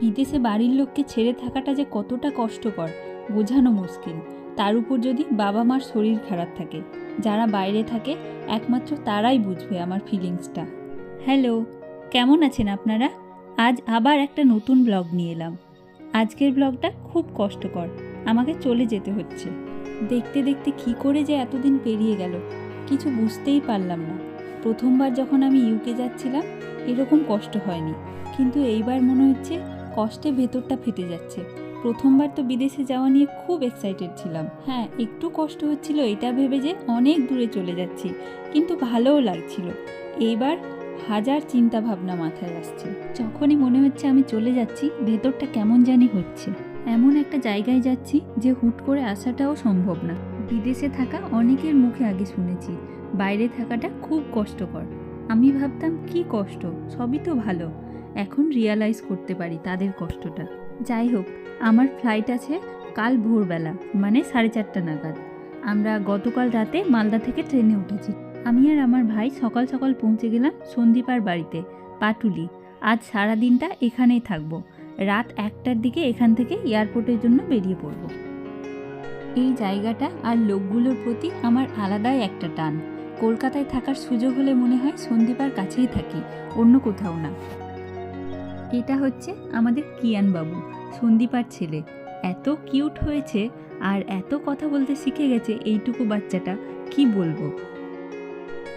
বিদেশে বাড়ির লোককে ছেড়ে থাকাটা যে কতটা কষ্টকর, বোঝানো মুশকিল। তার উপর যদি বাবা মার শরীর খারাপ থাকে, যারা বাইরে থাকে, একমাত্র তারাই বুঝবে আমার ফিলিংসটা হ্যালো কেমন আছেন আপনারা? আজ আবার একটা নতুন ব্লগ নিয়ে এলাম। আজকের ব্লগটা খুব কষ্টকর, আমাকে চলে যেতে হচ্ছে। দেখতে দেখতে কী করে যে এতদিন পেরিয়ে গেল, কিছু বুঝতেই পারলাম না। প্রথমবার যখন আমি ইউকে যাচ্ছিলাম, এরকম কষ্ট হয়নি। কিন্তু এইবার মনে হচ্ছে কষ্টে ভেতরটা ফেটে যাচ্ছে। প্রথমবার তো বিদেশে যাওয়া নিয়ে খুব এক্সাইটেড ছিলাম। হ্যাঁ একটু কষ্ট হচ্ছিল এটা ভেবে যে অনেক দূরে চলে যাচ্ছি, কিন্তু ভালোও লাগছিল। এইবার হাজার চিন্তা ভাবনা মাথায় আসছে। যখনই মনে হচ্ছে আমি চলে যাচ্ছি, ভেতরটা কেমন জানি হচ্ছে। এমন একটা জায়গায় যাচ্ছি যে হুট করে আসাটাও সম্ভব না। বিদেশে থাকা অনেকের মুখে আগে শুনেছি, বাইরে থাকাটা খুব কষ্টকর। আমি ভাবতাম, কি কষ্ট? সবই তো ভালো। এখন রিয়ালাইজ করতে পারি তাদের কষ্টটা। যাই হোক, আমার ফ্লাইট আছে কাল ভোরবেলা মানে সাড়ে চারটা নাগাদ। আমরা গতকাল রাতে মালদা থেকে ট্রেনে উঠেছি। আমি আর আমার ভাই সকাল সকাল পৌঁছে গেলাম সন্দীপার বাড়িতে, পাটুলি। আজ সারা দিনটা এখানেই থাকব। রাত একটার দিকে এখান থেকে এয়ারপোর্টের জন্য বেরিয়ে পড়ব। এই জায়গাটা আর লোকগুলোর প্রতি আমার আলাদাই একটা টান। কলকাতায় থাকার সুযোগ হলে মনে হয় সন্দীপার কাছেই থাকি, অন্য কোথাও না। এটা হচ্ছে আমাদের কিয়ান বাবু সন্দীপার ছেলে। এত কিউট হয়েছে আর এত কথা বলতে শিখে গেছে এইটুকু বাচ্চাটা, কি বলব?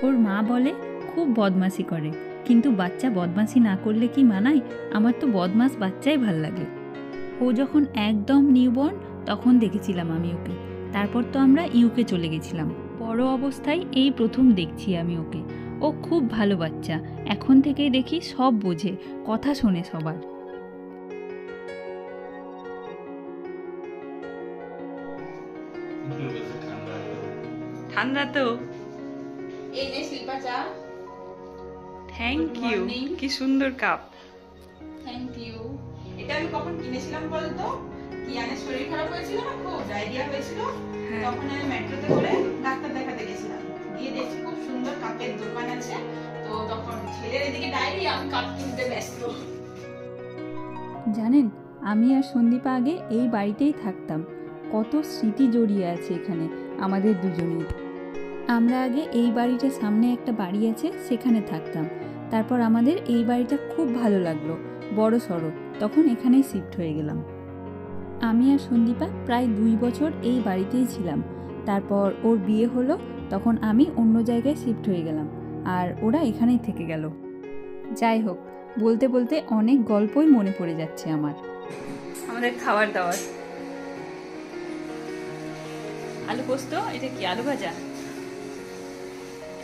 ওর মা বলে, খুব বদমাশি করে। কিন্তু বাচ্চা বদমাশি না করলে কি মানায়? আমার তো বদমাস বাচ্চাই ভালো লাগে। ও যখন একদম নিউবর্ন, তখন দেখেছিলাম আমি ওকে। তারপর তো আমরা ইউকে চলে গেছিলাম। বড় অবস্থায় এই প্রথম দেখছি আমি ওকে। ও খুব ভালো বাচ্চা। এখন থেকেই দেখি সব বোঝে কথা শোনে সবার। ঠান্ডা তো। এই যে শিল্পা চা। Thank you. কি সুন্দর কাপ থ্যাংক ইউ এটা আমি কখন কিনেছিলাম বলতো? কিয়ানের শরীর খারাপ হয়েছিল না খুব? ডায়রিয়া হয়েছিল? হ্যাঁ। তখন আমি মেট্রোতে করে ডাক্তার দেখাতে গেছিলাম কাপের দোকান আছে, তো তখন ছেলের এদিকে ডায়রিয়া আমি কাপ কিনতে ব্যস্ত। জানেন, আমি আর সন্দীপা আগে এই বাড়িতেই থাকতাম। কত স্মৃতি জড়িয়ে আছে এখানে, আমাদের দুজনের। আমরা আগে এই বাড়িটার সামনে একটা বাড়ি আছে, সেখানে থাকতাম। তারপর আমাদের এই বাড়িটা খুব ভালো লাগল, বড় সড়ো। তখন এখানেই শিফট হয়ে গেলাম। আমি আর সন্দীপা প্রায় দুই বছর এই বাড়িতেই ছিলাম। তারপর ওর বিয়ে হলো তখন আমি অন্য জায়গায় শিফট হয়ে গেলাম আর ওরা এখানেই থেকে গেল। যাই হোক বলতে বলতে অনেক গল্পই মনে পড়ে যাচ্ছে আমার। আমাদের খাবার দাবার। আলু পোস্ত এটা কি আলু ভাজা?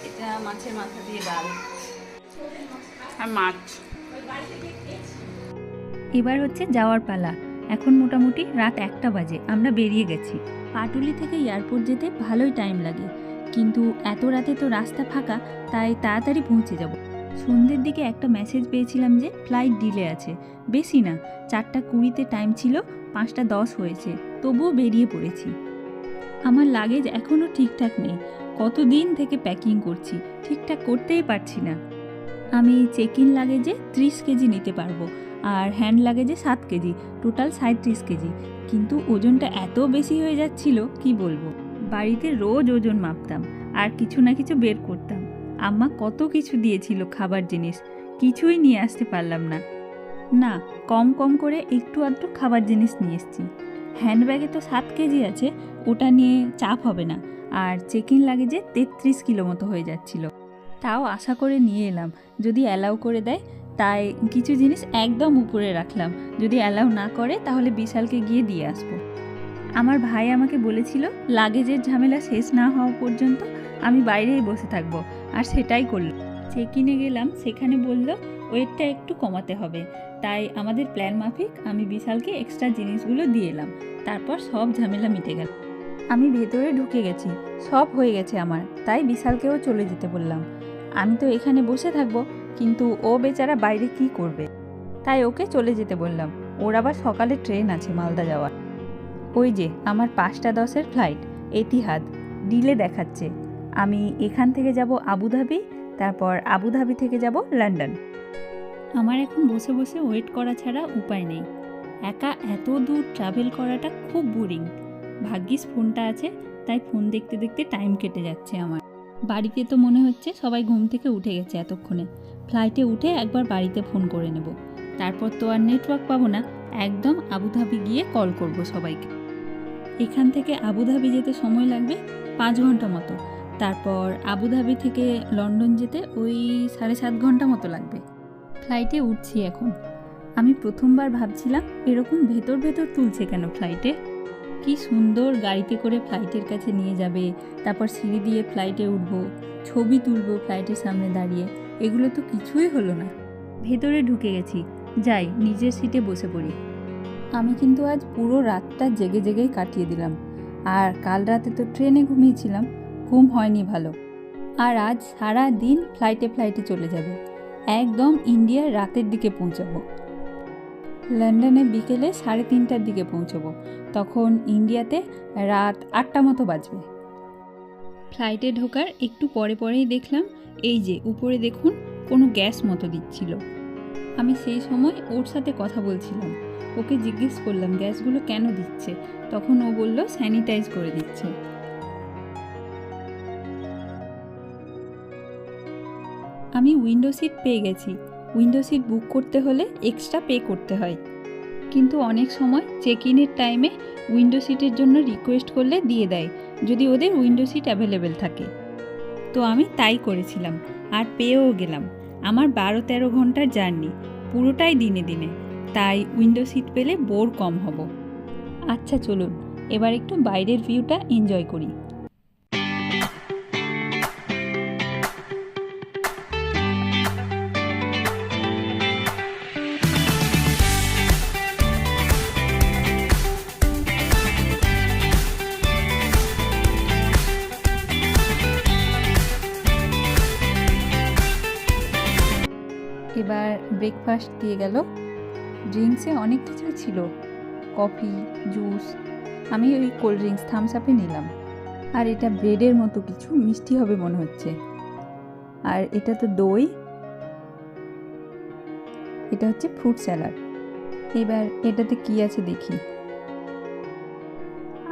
এটা মাছের মাথা দিয়ে ডাল। আর মাছ। এবার হচ্ছে যাওয়ার পালা। এখন মোটামুটি রাত একটা বাজে আমরা বেরিয়ে গেছি। পাটুলি থেকে এয়ারপোর্ট যেতে ভালোই টাইম লাগে। কিন্তু এত রাতে তো রাস্তা ফাঁকা, তাই তাড়াতাড়ি পৌঁছে যাব। সন্ধ্যের দিকে একটা মেসেজ পেয়েছিলাম যে ফ্লাইট ডিলে আছে। বেশি না, চারটা কুড়িতে টাইম ছিল, পাঁচটা দশ হয়েছে, তবুও বেরিয়ে পড়েছি। আমার লাগেজ এখনও ঠিকঠাক নেই, কতদিন থেকে প্যাকিং করছি, ঠিকঠাক করতেই পারছি না। আমি চেক ইন লাগেজে ত্রিশ কেজি নিতে পারব, আর হ্যান্ড লাগেজে সাত কেজি টোটাল সাঁত্রিশ কেজি, কিন্তু ওজনটা এত বেশি হয়ে যাচ্ছিল, কি বলব? বাড়িতে রোজ ওজন মাপতাম, আর কিছু না কিছু বের করতাম। আম্মা কত কিছু দিয়েছিল খাবার জিনিস, কিছুই নিয়ে আসতে পারলাম না। না, কম কম করে একটু আধটু খাবার জিনিস নিয়ে এসেছি। হ্যান্ডব্যাগে তো সাত কেজি আছে, ওটা নিয়ে চাপ হবে না, আর চেকিং লাগেজে তেত্রিশ কিলো মতো হয়ে যাচ্ছিল। তাও আশা করে নিয়ে এলাম, যদি অ্যালাউ করে দেয়, তাই কিছু জিনিস একদম উপরে রাখলাম। যদি অ্যালাউ না করে, তাহলে বিশালকে গিয়ে দিয়ে আসব। আমার ভাই আমাকে বলেছিল, লাগেজের ঝামেলা শেষ না হওয়া পর্যন্ত আমি বাইরেই বসে থাকব। আর সেটাই করল। চেক ইনে গেলাম, সেখানে বলল, ওয়েটটা একটু কমাতে হবে। তাই আমাদের প্ল্যান মাফিক, আমি বিশালকে এক্সট্রা জিনিসগুলো দিয়ে এলাম। তারপর সব ঝামেলা মিটে গেল। আমি ভেতরে ঢুকে গেছি, সব হয়ে গেছে আমার, তাই বিশালকেও চলে যেতে বললাম। আমি তো এখানে বসে থাকব, কিন্তু ও বেচারা বাইরে কি করবে? তাই ওকে চলে যেতে বললাম। ওর আবার সকালে ট্রেন আছে মালদা যাওয়ার। ওই যে, আমার পাঁচটা দশের ফ্লাইট, এতিহাদ, ডিলে দেখাচ্ছে। আমি এখান থেকে যাব আবুধাবি, তারপর আবুধাবি থেকে যাব লন্ডন। আমার এখন বসে বসে ওয়েট করা ছাড়া উপায় নেই। একা এত দূর ট্রাভেল করাটা খুব বোরিং। ভাগ্যিস ফোনটা আছে, তাই ফোন দেখতে দেখতে টাইম কেটে যাচ্ছে আমার। বাড়িতে তো মনে হচ্ছে সবাই ঘুম থেকে উঠে গেছে এতক্ষণে। ফ্লাইটে উঠে একবার বাড়িতে ফোন করে নেব। তারপর তো আর নেটওয়ার্ক পাবো না, একদম আবুধাবি গিয়ে কল করব সবাইকে। এখান থেকে আবুধাবি যেতে সময় লাগবে পাঁচ ঘণ্টা মতো। তারপর আবুধাবি থেকে লন্ডন যেতে ওই সাড়ে সাত ঘণ্টা মতো লাগবে। ফ্লাইটে উঠছি এখন। আমি প্রথমবার ভাবছিলাম এরকম ভেতর ভেতর তুলছে কেন ফ্লাইটে? কি সুন্দর গাড়িতে করে ফ্লাইটের কাছে নিয়ে যাবে, তারপর সিঁড়ি দিয়ে ফ্লাইটে উঠব, ছবি তুলব ফ্লাইটের সামনে দাঁড়িয়ে। এগুলো তো কিছুই হলো না। ভেতরে ঢুকে গেছি। যাই, নিজের সিটে বসে পড়ি। আমি কিন্তু আজ পুরো রাতটা জেগে জেগেই কাটিয়ে দিলাম। আর কাল রাতে তো ট্রেনে ঘুমিয়েছিলাম, ঘুম হয়নি ভালো। আর আজ সারা দিন ফ্লাইটে ফ্লাইটে চলে যাবে। একদম ইন্ডিয়ার রাতের দিকে পৌঁছাবো। লন্ডনে বিকেলে সাড়ে তিনটার দিকে পৌঁছবো। তখন ইন্ডিয়াতে রাত আটটা মতো বাজবে। ফ্লাইটে ঢোকার একটু পরে পরেই দেখলাম, এই যে উপরে দেখুন, কোনো গ্যাস মতো দিচ্ছিল। আমি সেই সময় ওর সাথে কথা বলছিলাম। ওকে জিজ্ঞেস করলাম, গ্যাসগুলো কেন দিচ্ছে? তখন ও বলল, স্যানিটাইজ করে দিচ্ছে। আমি উইন্ডো সিট পেয়ে গেছি। উইন্ডো সিট বুক করতে হলে এক্সট্রা পে করতে হয়। কিন্তু অনেক সময় চেক ইনের টাইমে উইন্ডো সিটের জন্য রিকোয়েস্ট করলে দিয়ে দেয়, যদি ওদের উইন্ডো সিট অ্যাভেলেবেল থাকে। তো আমি তাই করেছিলাম, আর পেয়েও গেলাম। আমার বারো তেরো ঘণ্টার জার্নি, পুরোটাই দিনে দিনে। তাই উইন্ডো সিট পেলে বোর কম হব। আচ্ছা চলুন, এবার একটু বাইরের ভিউটা এনজয় করি। এবার ব্রেকফাস্ট দিয়ে গেল। ড্রিঙ্কসে অনেক কিছুই ছিল। কফি, জুস, আমি ওই কোল্ড ড্রিঙ্কস থামস আপে নিলাম। আর এটা ব্রেডের মতো কিছু মিষ্টি হবে মনে হচ্ছে। আর এটা তো দই। এটা হচ্ছে ফ্রুট স্যালাড এবার এটাতে কি আছে দেখি।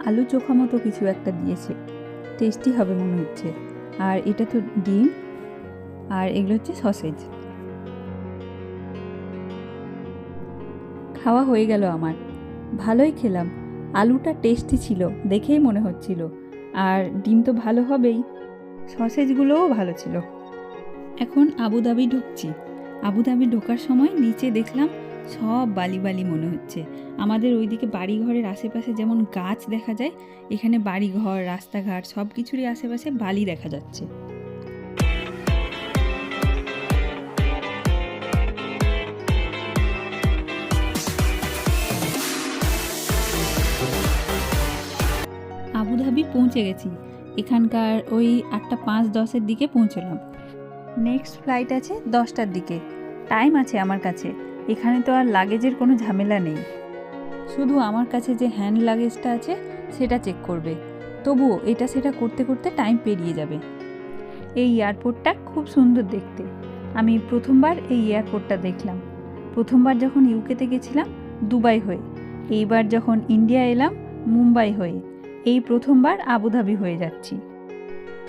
আলু চোখা মতো কিছু একটা দিয়েছে। টেস্টি হবে মনে হচ্ছে। আর এটা তো ডিম। আর এগুলো হচ্ছে সসেজ খাওয়া হয়ে গেল আমার। ভালোই খেলাম। আলুটা টেস্টি ছিল, দেখেই মনে হচ্ছিল। আর ডিম তো ভালো হবেই। সসেজগুলোও ভালো ছিল। এখন আবুধাবি ঢুকছি। আবুধাবি ঢোকার সময় নিচে দেখলাম সব বালি বালি মনে হচ্ছে। আমাদের ওইদিকে বাড়িঘরের আশেপাশে যেমন গাছ দেখা যায়, এখানে বাড়িঘর, রাস্তাঘাট সব কিছুরই আশেপাশে বালি দেখা যাচ্ছে। পৌঁছে গেছি। এখানকার ওই আটটা পাঁচ দশের দিকে পৌঁছলাম। নেক্সট ফ্লাইট আছে দশটার দিকে। টাইম আছে আমার কাছে। এখানে তো আর লাগেজের কোনো ঝামেলা নেই। শুধু আমার কাছে যে হ্যান্ড লাগেজটা আছে, সেটা চেক করবে। তবুও এটা সেটা করতে করতে টাইম পেরিয়ে যাবে। এই এয়ারপোর্টটা খুব সুন্দর দেখতে। আমি প্রথমবার এই এয়ারপোর্টটা দেখলাম। প্রথমবার যখন ইউকেতে গেছিলাম, দুবাই হয়ে। এইবার যখন ইন্ডিয়া এলাম, মুম্বাই হয়ে। এই প্রথমবার আবুধাবি হয়ে যাচ্ছি।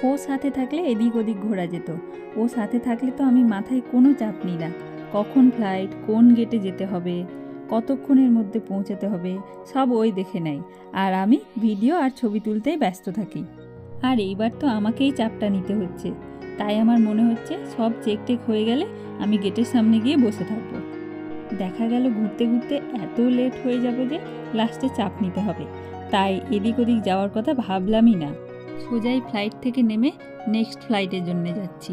ও সাথে থাকলে এদিক ওদিক ঘোরা যেত। ও সাথে থাকলে তো আমি মাথায় কোনো চাপ নিই না। কখন ফ্লাইট কোন গেটে যেতে হবে, কতক্ষণের মধ্যে পৌঁছাতে হবে, সব ওই দেখে নেয়। আর আমি ভিডিও আর ছবি তুলতেই ব্যস্ত থাকি। আর এইবার তো আমাকেই চাপটা নিতে হচ্ছে। তাই আমার মনে হচ্ছে সব চেক টেক হয়ে গেলে আমি গেটের সামনে গিয়ে বসে থাকব। দেখা গেল ঘুরতে ঘুরতে এত লেট হয়ে যাবে যে লাস্টে চাপ নিতে হবে। তাই এদিক ওদিক যাওয়ার কথা ভাবলামই না। সোজাই ফ্লাইট থেকে নেমে নেক্সট ফ্লাইটের জন্য যাচ্ছি।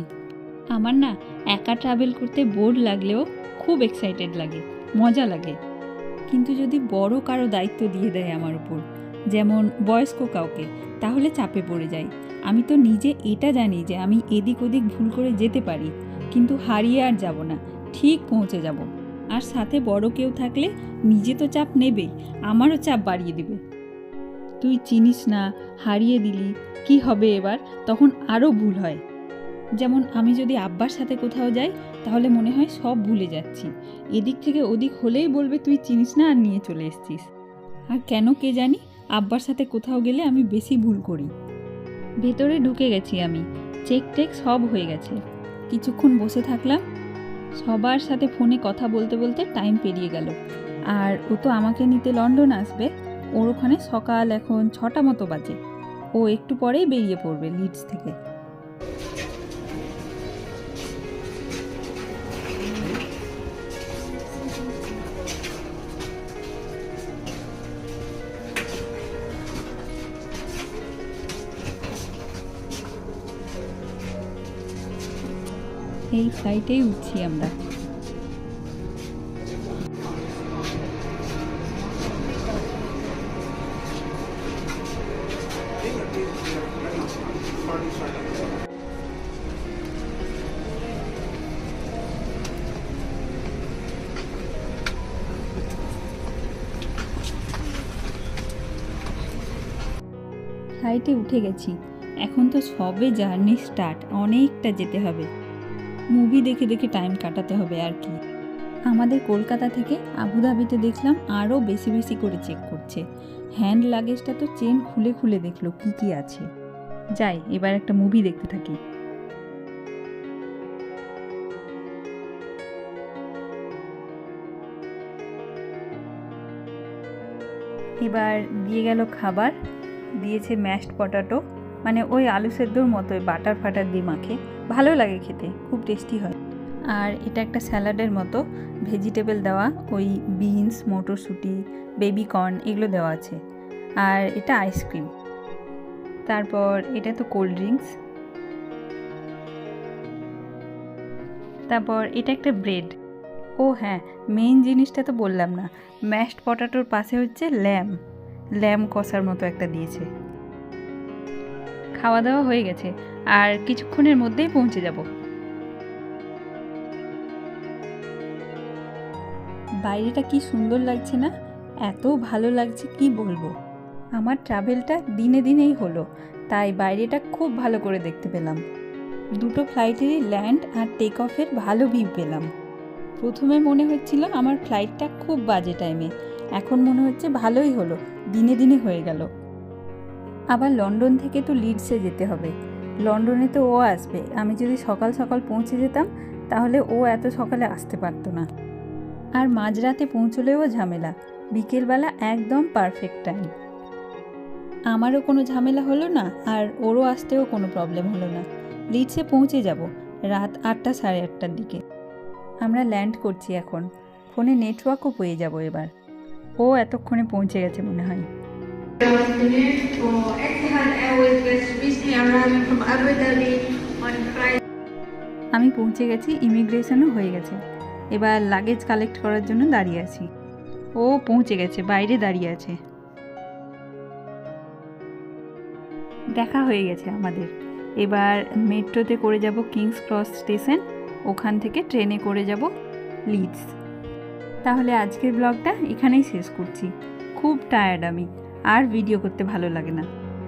আমার না একা ট্রাভেল করতে বোর লাগলেও খুব এক্সাইটেড লাগে, মজা লাগে। কিন্তু যদি বড় কারও দায়িত্ব দিয়ে দেয় আমার উপর, যেমন বয়স্ক কাউকে, তাহলে চাপে পড়ে যাই। আমি তো নিজে এটা জানি যে আমি এদিক ওদিক ভুল করে যেতে পারি, কিন্তু হারিয়ে আর যাব না, ঠিক পৌঁছে যাব। আর সাথে বড় কেউ থাকলে নিজে তো চাপ নেবেই, আমারও চাপ বাড়িয়ে দেবে। তুই চিনিস না, হারিয়ে দিলি, কি হবে এবার? তখন আরও ভুল হয়। যেমন আমি যদি আব্বার সাথে কোথাও যাই, তাহলে মনে হয় সব ভুলে যাচ্ছি। এদিক থেকে ওদিক হলেই বলবে তুই চিনিস না আর নিয়ে চলে এসছিস। আর কেন কে জানি, আব্বার সাথে কোথাও গেলে আমি বেশি ভুল করি। ভেতরে ঢুকে গেছি আমি। চেক টেক সব হয়ে গেছে। কিছুক্ষণ বসে থাকলাম। সবার সাথে ফোনে কথা বলতে বলতে টাইম পেরিয়ে গেল। আর ও তো আমাকে নিতে লন্ডন আসবে। ওর ওখানে সকাল এখন ছটা মতো বাজে। ও একটু পরেই বেরিয়ে পড়বে লিডস থেকে। এই ফ্লাইটেই উঠছি আমরা। ফ্লাইটে উঠে গেছি। এখন তো সবে জার্নি স্টার্ট, অনেকটা যেতে হবে। মুভি দেখে দেখে টাইম কাটাতে হবে আর কি। আমাদের কলকাতা থেকে আবুধাবিতে দেখলাম আরও বেশি বেশি করে চেক করছে। হ্যান্ড লাগেজটা তো চেন খুলে খুলে দেখল কি কি আছে। যাই, এবার একটা মুভি দেখতে থাকি। এবার দিয়ে গেল খাবার। দিয়েছে ম্যাশড পটাটো মানে ওই আলু সেদ্ধর মতোই, বাটার ফাটার দিয়ে মাখে ভালো লাগে খেতে, খুব টেস্টি হয়। আর এটা একটা স্যালাডের মতো, ভেজিটেবল দেওয়া, ওই বিনস, মটরশুঁটি বেবি কর্ন এগুলো দেওয়া আছে। আর এটা আইসক্রিম। তারপর এটা তো কোল্ড ড্রিঙ্কস। তারপর এটা একটা ব্রেড। ও হ্যাঁ মেইন জিনিসটা তো বললাম না, ম্যাশড পটাটোর পাশে হচ্ছে ল্যাম। ল্যাম কষার মতো একটা দিয়েছে। খাওয়া দাওয়া হয়ে গেছে, আর কিছুক্ষণের মধ্যেই পৌঁছে যাব। বাইরেটা কি সুন্দর লাগছে না? এত ভালো লাগছে, কি বলব? আমার ট্রাভেলটা দিনে দিনেই হলো, তাই বাইরেটা খুব ভালো করে দেখতে পেলাম। দুটো ফ্লাইটেরই ল্যান্ড আর টেক অফের ভালো ভিউ পেলাম। প্রথমে মনে হচ্ছিল আমার ফ্লাইটটা খুব বাজে টাইমে এখন মনে হচ্ছে ভালোই হলো, দিনে দিনে হয়ে গেল। আবার লন্ডন থেকে তো লিডসে যেতে হবে। লন্ডনে তো ও আসবে। আমি যদি সকাল সকাল পৌঁছে যেতাম, তাহলে ও এত সকালে আসতে পারতো না। আর মাঝরাতে পৌঁছলেও ঝামেলা। বিকেলবেলা একদম পারফেক্ট টাইম আমারও কোনো ঝামেলা হলো না, আর ওরও আসতেও কোনো প্রবলেম হলো না। লিডসে পৌঁছে যাব, রাত আটটা সাড়ে আটটার দিকে। আমরা ল্যান্ড করছি এখন। ফোনে নেটওয়ার্কও পেয়ে যাব এবার। ও এতক্ষণে পৌঁছে গেছে মনে হয়. আমি পৌঁছে গেছি, ইমিগ্রেশনও হয়ে গেছে। এবার লাগেজ কালেক্ট করার জন্য দাঁড়িয়ে আছি। ও পৌঁছে গেছে, বাইরে দাঁড়িয়ে আছে। দেখা হয়ে গেছে আমাদের। এবার মেট্রোতে করে যাব কিংস ক্রস স্টেশন, ওখান থেকে ট্রেনে করে যাব লিডস। তাহলে আজকের ব্লগটা এখানেই শেষ করছি। খুব টায়ার্ড আমি, আর ভিডিও করতে ভালো লাগে না।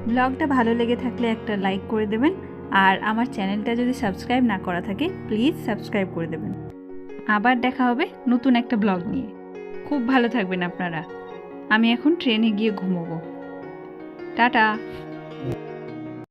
ব্লগটা ভালো লেগে থাকলে একটা লাইক করে দেবেন, আর আমার চ্যানেলটা যদি সাবস্ক্রাইব না করা থাকে প্লিজ সাবস্ক্রাইব করে দেবেন। আবার দেখা হবে নতুন একটা ব্লগ নিয়ে। খুব ভালো থাকবেন আপনারা। আমি এখন ট্রেনে গিয়ে ঘুমোবো। টাটা!